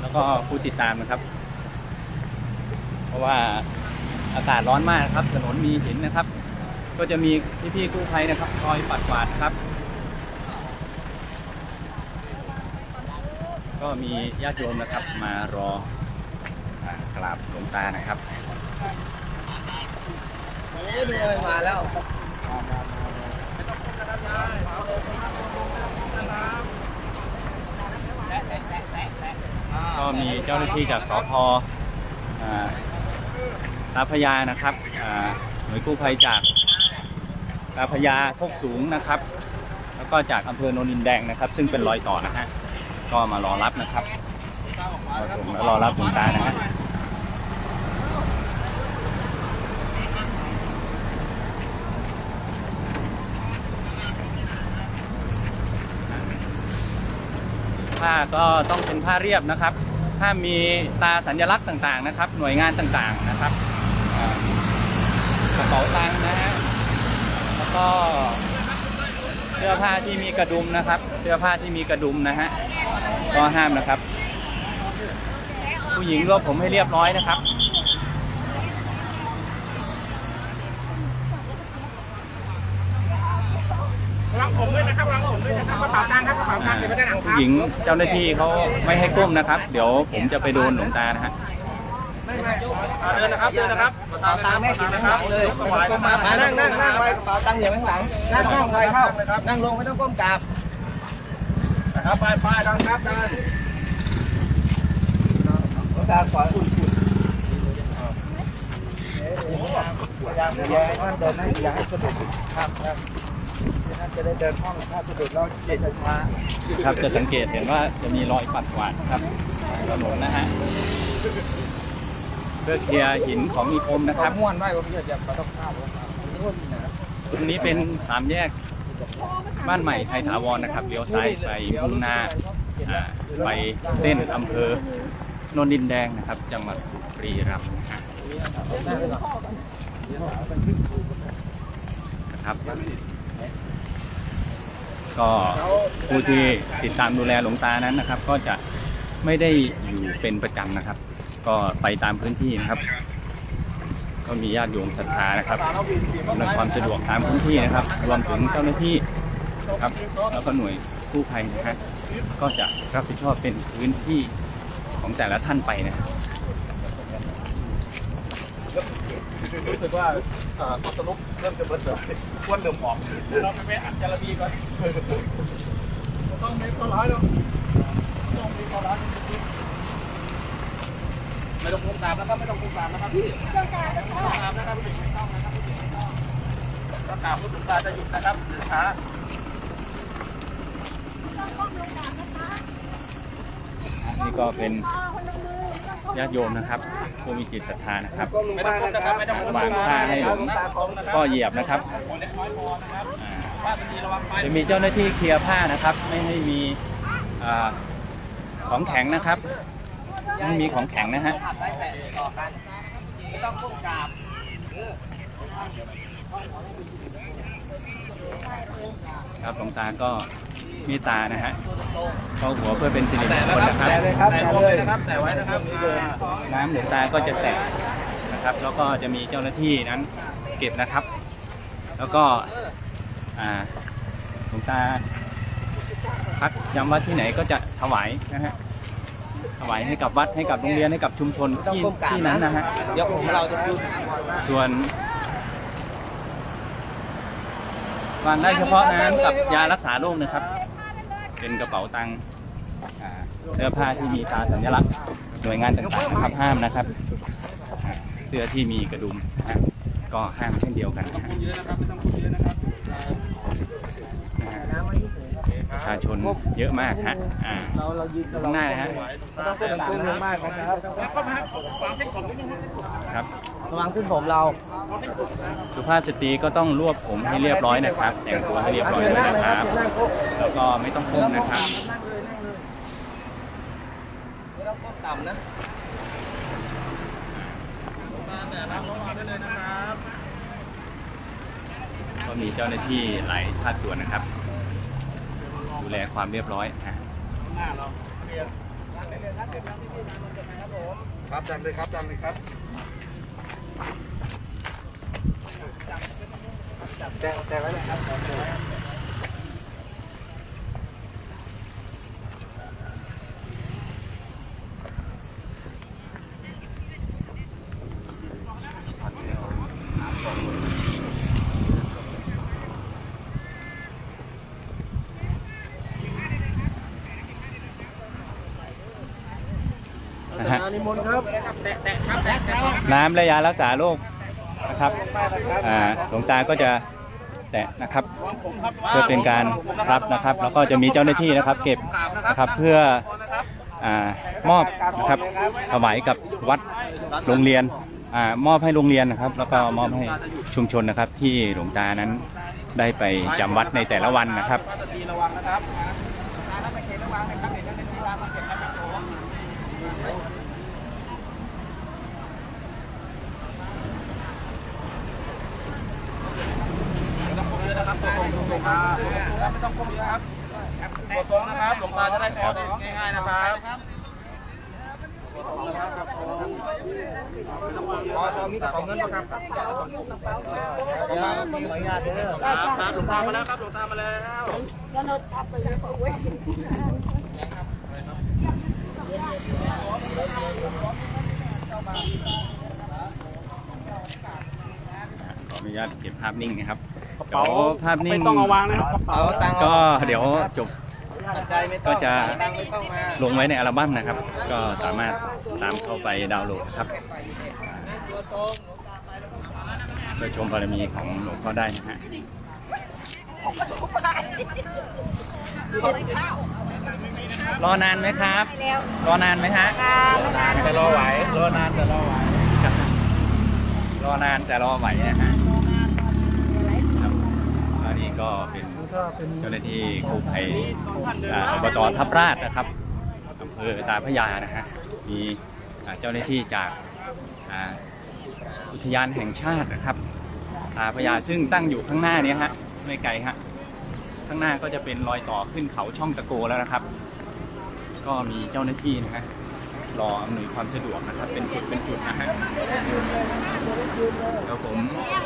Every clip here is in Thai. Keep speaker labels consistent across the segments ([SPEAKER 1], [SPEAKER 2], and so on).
[SPEAKER 1] แล้วก็ผู้ติดตามนะครับ เพราะว่าอากาศร้อนมากครับ ถนนมีหินนะครับ ก็จะมีพี่ๆกู้ภัยนะครับ คอยปัดกวาดครับ ก็มีญาติโยมนะครับ มารอกราบหลวงตานะครับ
[SPEAKER 2] โอ้ยมาแล้ว
[SPEAKER 1] ก็มี เจ้าหน้าที่จากสพอ่าตาพยานะครับหน่วยกู้ภัยจากตาพยาโคกสูงนะครับ แล้วก็จากอำเภอโนนินแดงนะครับ ซึ่งเป็นรอยต่อนะฮะก็มารอรับนะครับมาชมและรอรับหลวงตานะฮะผ้าก็ต้องเป็นผ้าเรียบนะครับ ถ้ามีตาสัญลักษณ์ต่างๆนะครับ หน่วยงานต่างๆนะครับกระเป๋าตังค์นะฮะแล้วก็เสื้อผ้าที่มีกระดุมนะครับ เสื้อผ้าที่มีกระดุมนะฮะก็ห้ามนะครับ ผู้หญิงรวบผมให้เรียบร้อยนะครับ
[SPEAKER 3] ระวังผมด้วยนะครับระวังผมด้วยนะค รับกระเป๋าตังค์ครับกระเป๋าตังค์เดี๋ยวไม่ได้หนังค
[SPEAKER 1] ผู้
[SPEAKER 3] รับ
[SPEAKER 1] หญิงเจ้าหน้าที่เขาไม่ให้ก้มนะครับ เดี๋ยวผมจะไปโดนหลวงตานะฮะ
[SPEAKER 3] อ่าเดินนะครับเดินนะครับ
[SPEAKER 2] กระเป๋าตังค์แม่กินนะครับเลย
[SPEAKER 3] ถวายนะครับ
[SPEAKER 2] มานั่งนั่งนั่งไว้กระเป๋าตังค์อย่าข้างหลังนั่งนั่งไว้เข้านั่งลงไม่ต้องก้มกราบ
[SPEAKER 3] นะครับไปไปดังครับดัง
[SPEAKER 2] กราบขออุ่นๆอย่าอย่าให้ท่านเดินให้อย่าให้สะดุดครับครับ ท่านจะได้เดินห้องถ้าสะดุดเราเดินช้า
[SPEAKER 1] ครับจะสังเกตเห็นว่าจะมีรอยปัดกวาดครับถนนนะฮะเพื่อเคลียร์หินของมีคมนะครับ
[SPEAKER 2] ม้วนไว้ผมจะจะมาต้องข้าวนี่ว่ามีนะครับ
[SPEAKER 1] ตรงนี้เป็นสามแยกบ้านใหม่ไทยถาวรนะครับเลี้ยวซ้ายไปมุ่งหน้าไปเส้นอำเภอนนดินแดงนะครับ จังหวัดบุรีรัมย์นะครับ ก็ผู้ที่ติดตามดูแลหลวงตานั้นนะครับ ก็จะไม่ได้อยู่เป็นประจำนะครับ ก็ไปตามพื้นที่นะครับ ก็มีญาติโยมศรัทธานะครับอำนวยความสะดวกตามพื้นที่นะครับ รวมถึงเจ้าหน้าที่ครับ แล้วก็หน่วยกู้ภัยนะฮะก็จะรับผิดชอบเป็นพื้นที่ของแต่ละท่านไปนะครับ
[SPEAKER 3] รู้สึกว่าอ่าก็สรุปเริ่มจะเบิดเลยอ้วนเริ่มผอมเราไปแวะอัดจาระบีก่อนต้องมีตัวร้ายแล้วต้องมีตัวร้ายไม่ต้องคุมตามนะครับไม่ต้องคุมตามนะครับพี่ต้องตามนะครับพี่ไม่ต้องนะครับพี่ไม่ต้องถ้ากราบผู้ถึงตาจะหยุดนะครับหรือช้า
[SPEAKER 1] นี่ก็เป็น ญาติโยมนะครับผู้มีจิตศรัทธานะครับ
[SPEAKER 3] ไม่ต้องก้มนะครับไม่ต้องก้ม
[SPEAKER 1] วางผ้าให้หลวงก็เหยียบนะครับอ่า
[SPEAKER 3] ว่าเป็นทีระวังไฟ
[SPEAKER 1] จะมีเจ้าหน้าที่เคลียร์ผ้านะครับ ไม่ให้มีอ่าของแข็งนะครับไม่มีของแข็งนะฮะ
[SPEAKER 2] หัดไว้แตะต่อกันไม่ต้องก้มกราบ
[SPEAKER 1] ครับหลวงตาก็เมตตานะฮะเข้าหัวเพื่อเป็นสิริมงคลนะครับ
[SPEAKER 2] แตะเลยครับ
[SPEAKER 3] แต่
[SPEAKER 2] แตะ
[SPEAKER 3] ลง
[SPEAKER 2] เล
[SPEAKER 3] เลยยนะครับแต่ไว้นะครับอ่า
[SPEAKER 1] น้ำหลวงตาก็จะแตกนะครับ แล้วก็จะมีเจ้าหน้าที่นั้นเก็บนะครับ แล้วก็อ่าหลวงตาพักจำวัดที่ไหนก็จะถวายนะฮะถวายให้กับวัดให้กับโรงเรียนให้กับชุมชน
[SPEAKER 2] ไม่ต้อง
[SPEAKER 1] ที่
[SPEAKER 2] ก้มกราบ
[SPEAKER 1] ที่นั้นนะฮะ
[SPEAKER 2] เดี๋ยวผมเราจะพูด
[SPEAKER 1] ส่วนวางได้เฉพาะน้ำกับยารักษาโรคนะครับ เป็นกระเป๋าตังค์อ่าเสื้อผ้าที่มีตราสัญลักษณ์หน่วยงานต่างๆนะครับห้ามนะครับอ่าเสื้อที่มีกระดุมนะฮะก็ห้ามเช่นเดียวกันนะฮะ
[SPEAKER 3] เยอะนะครับไม่ต้องคุมเยอะนะครับ
[SPEAKER 1] นะฮะประชาชนเยอะมากฮะอ่า
[SPEAKER 2] เราเรายืน
[SPEAKER 1] ข้างหน้านะฮะ
[SPEAKER 2] ต้องก้มกราบลงมากนะครับ
[SPEAKER 3] แล้วก็มาวางเส้นผมนิดนึง
[SPEAKER 1] ครับ
[SPEAKER 2] ระวังขึ้นผมเรา
[SPEAKER 1] สุภาพสตรีก็ต้องรวบผมให้เรียบร้อยนะครับ แต่งตัวให้เรียบร้อยด้วยนะครับ แล้วก็ไม่ต้องก้มนะครับ
[SPEAKER 2] ไม่ต้องก้มต่ำนะ
[SPEAKER 3] แต่รับลงมาได้เลยนะครับ
[SPEAKER 1] ก็มีเจ้าหน้าที่หลายภาคส่วนนะครับ ดูแลความเรียบร้อยนะ
[SPEAKER 3] หน้าเราเคลียร์
[SPEAKER 2] ครับจำเลยครับจำเลยครับ แจ้งแจ้งไว้เลยครับ
[SPEAKER 1] นะฮะ
[SPEAKER 2] นิมนต์ครับ
[SPEAKER 1] น้ำและยารักษาโรค นะครับอ่าหลวงตาก็จะแตะนะครับ เพื่อเป็นการรับนะครับ แล้วก็จะมีเจ้าหน้าที่นะครับ เก็บนะครับเพื่ออามอบนะครับถวายกับวัดโรงเรียนอามอบให้โรงเรียนนะครับ แล้วก็มอบให้ชุมชนนะครับ ที่หลวงตานั้นได้ไปจำวัดในแต่ละวันนะครับ
[SPEAKER 2] มาตรฐีระวังนะครับตาหน้าตะเคียนระวังนะครับเห็นเจ้าหน้าที่วางมาเก็บครับโอ้ ไม่ต้องก้มเยอะนะครับตัวตรงตัวตรงครับ ไม่ต้องก้มเยอะครับตัวตรงนะครับ หลวงตาจะได้ขอได้ง่ายๆนะครับตัวตรงนะครับครับผมไม่ต้องก้มเยอะครับมีกระเป๋าเงินไหมครับครับหลวงตามาแล้วครับหลวงตามาแล้ว
[SPEAKER 1] ขออนุญาตเก็บภาพนิ่งนะครับ เดี๋ยวภาพนิ่ง
[SPEAKER 3] ไม่ต้องเอาวางนะครับกระเป๋า
[SPEAKER 1] ก็เดี๋ยวจบ
[SPEAKER 2] ปัจจัยไม่ต้อง
[SPEAKER 1] ก็จะ
[SPEAKER 2] ตังค์ไม่ต้องมา
[SPEAKER 1] ลงไว้ในอัลบั้มนะครับ ก็สามารถตามเข้าไปดาวน์โหลดครับไปชมบารมีของหลวงพ่อได้นะฮะ รอนานไหมครับ รอนานไหมฮะ
[SPEAKER 2] แต่รอไหวรอนานแต่รอไหว
[SPEAKER 1] รอนานแต่รอไหวนะฮะครับอันนี้ ก็เป็นเจ้าหน้าที่กู้ภัยอบตทับราชนะครับอำเภอตาพระยานะฮะมีเจ้าหน้าที่จากอุทยานแห่งชาตินะครับตาพระยาซึ่งตั้งอยู่ข้างหน้านี้ฮะไม่ไกลฮะข้างหน้าก็จะเป็นรอยต่อขึ้นเขาช่องตะโกแล้วนะครับ ก็มีเจ้าหน้าที่นะฮะรออำนวยความสะดวกนะครับ เป็นจุดเป็นจุดนะฮะเดี๋ยวผม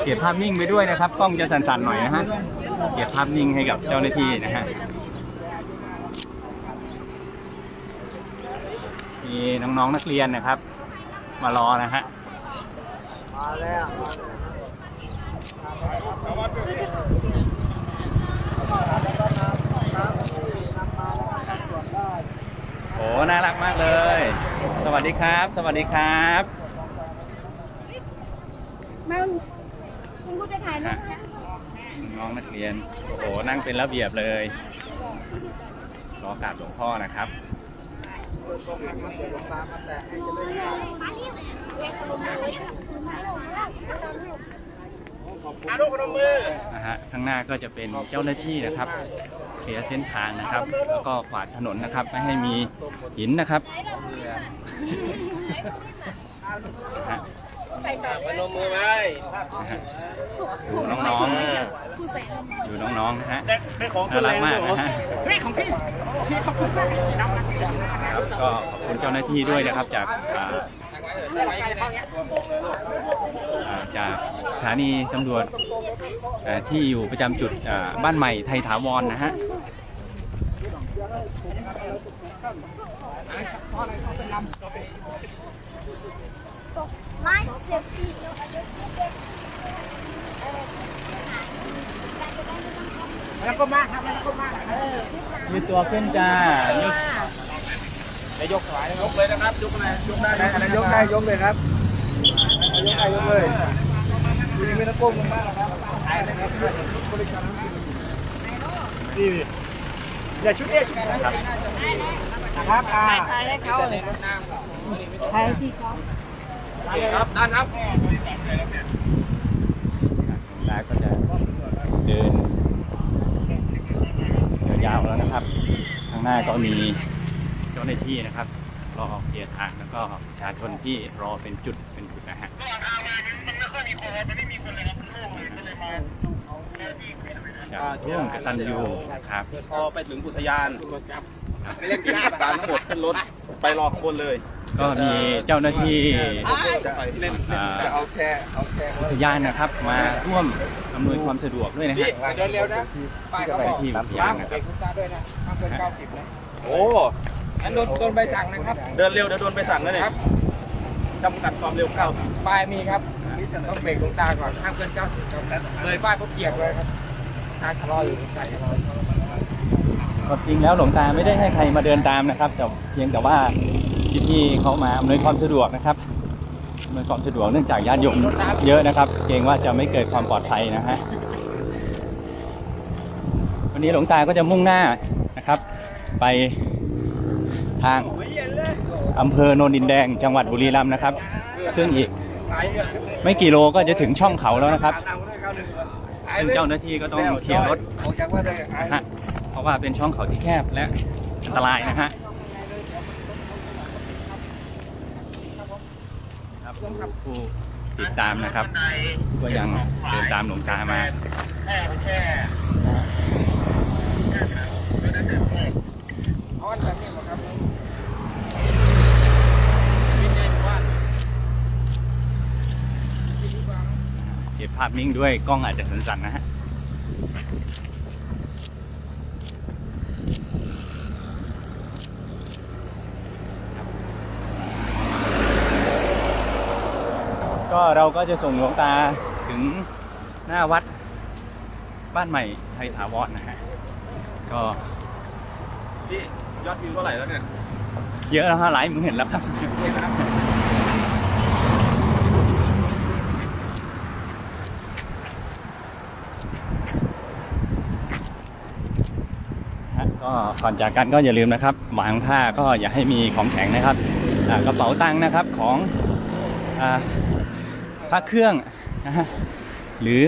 [SPEAKER 1] เก็บภาพนิ่งไปด้วยนะครับกล้องจะสั่นๆหน่อยนะฮะ เก็บภาพนิ่งให้กับเจ้าหน้าที่นะฮะมีน้องๆนักเรียนนะครับ มารอนะฮะ
[SPEAKER 2] มาแล้ว
[SPEAKER 1] โอ้น่ารักมากเลย สวัสดีครับ สวัสดีครับแมา
[SPEAKER 4] คุณกูจะถ่ายรูปให้
[SPEAKER 1] น้องนักเรียน โอ้นั่งเป็นระเบียบเลย รอกราบหลวงพ่อนะครับ
[SPEAKER 2] อาลูกพนมมือ
[SPEAKER 1] นะฮะข้างหน้าก็จะเป็นเจ้าหน้าที่นะครับเคลียร์เส้นทางนะครับ แล้วก็กวาดถนนนะครับ ไม่ให้มีหินนะครับนะฮะ
[SPEAKER 2] พนมมือไว้
[SPEAKER 1] นะฮะดูน้องๆดูน้องๆนะฮะ
[SPEAKER 3] ได้ของ
[SPEAKER 1] น่ารักมากนะฮะ
[SPEAKER 3] เฮ้ยของพี่พี่เขาคุณ
[SPEAKER 1] ครับก็ขอบคุณเจ้าหน้าที่ด้วยนะครับจากอ่าอ่าจากสถานีตำรวจอ่าที่อยู่ประจำจุดอ่าบ้านใหม่ไทยถาวรนะฮะ
[SPEAKER 4] ไม่เสียบสี
[SPEAKER 2] แล้ว ก็มากครับแล้วก็มาก
[SPEAKER 1] ยืดตัวขึ้นจ้ายืด
[SPEAKER 2] จะยกไหวยกเลยนะครับยกเลยยกได้อะไรยกได้ยกเลยครับยกได้ยกเลยดีไม่ต้องก้มลงมากนะครับถ่ายเลยครับบริการดีอย่าชุดเอ็กนะครับอ่า
[SPEAKER 4] ถ่ายให้เขาถ่ายที่เขา
[SPEAKER 2] ครับด้านครับ
[SPEAKER 1] ลายก็จะเดินเดินยาวแล้วนะครับ ข้างหน้าก็มีเจ้าหน้าที่นะครับรอเคลียร์ทางแล้วก็ประชาชนที่รอเป็นจุดเป็นจุดนะฮะจากร่วมกตันยูครับ
[SPEAKER 2] พอไปถึงอุทยานไม่เล่นกีฬาการทั้งหมดขึ้นรถ
[SPEAKER 3] ไปรอข้างบนเลย
[SPEAKER 1] ก็มีเจ้าหน้าที่
[SPEAKER 3] จะไปเล่น
[SPEAKER 1] อ่า
[SPEAKER 2] จะเอาแค่เอาแค่ไว้
[SPEAKER 1] อุทยานนะครับมาร่วมอำนวยความสะดวกด้วยนะฮะ
[SPEAKER 2] เดินเร็วนะป้ายเขาบอก
[SPEAKER 1] ที่อุทยานนะครับ
[SPEAKER 2] คุณตาด้วยนะห้ามเกินเก้าสิบนะ
[SPEAKER 3] โอ้
[SPEAKER 2] อันโดนโดนใบสั่งนะครับ
[SPEAKER 3] เดินเร็วเดี๋ยวโดนไปสั่งนะเนี่ยจำกัดความเร็ว90
[SPEAKER 2] ป้ายมีครับ ต้องเบรกดวงตาก่อนห้ามเกินเก้าสิบครับเลยป้ายปุ๊บเหยียบเลยครับตาชะลออยู่ใจชะลอ
[SPEAKER 1] ก็จริงแล้วหลวงตาไม่ได้ให้ใครมาเดินตามนะครับแต่เพียงแต่ว่า พี่ๆเขามาอำนวยความสะดวกนะครับอำนวยความสะดวกเนื่องจากญาติโยมเยอะนะครับ เกรงว่าจะไม่เกิดความปลอดภัยนะฮะวันนี้หลวงตาก็จะมุ่งหน้านะครับ ไปทางอำเภอโนนดินแดงจังหวัดบุรีรัมย์นะครับ ซึ่งอีกไม่กี่โลก็จะถึงช่องเขาแล้วนะครับ ซึ่งเจ้าหน้าที่ก็ต้องเคลียรถนะฮะเพราะว่าเป็นช่องเขาที่แคบและอันตรายนะฮะ ครับผู้ติดตามนะครับ ก็ยังเดินตามหลวงตามา
[SPEAKER 2] ออนแบบนี้หมดครับ
[SPEAKER 1] เก็บภาพนิ่งด้วยกล้องอาจจะสั่นๆนะฮะ เราก็จะส่งหลวงตาถึงหน้าวัดบ้านใหม่ไทยถาวรนะฮะ ก็
[SPEAKER 3] พี่ยอดวิวเท่าไหร่แล้วเนี่ย
[SPEAKER 1] เยอะแล้วฮะหลายหมื่นแล้วครับฮะก็ก่อนจากกันก็อย่าลืมนะครับวางผ้าก็อย่าให้มีของแข็งนะครับอ่ากระเป๋าตังค์นะครับของอ่าพ ระเครื่องนะฮะหรือ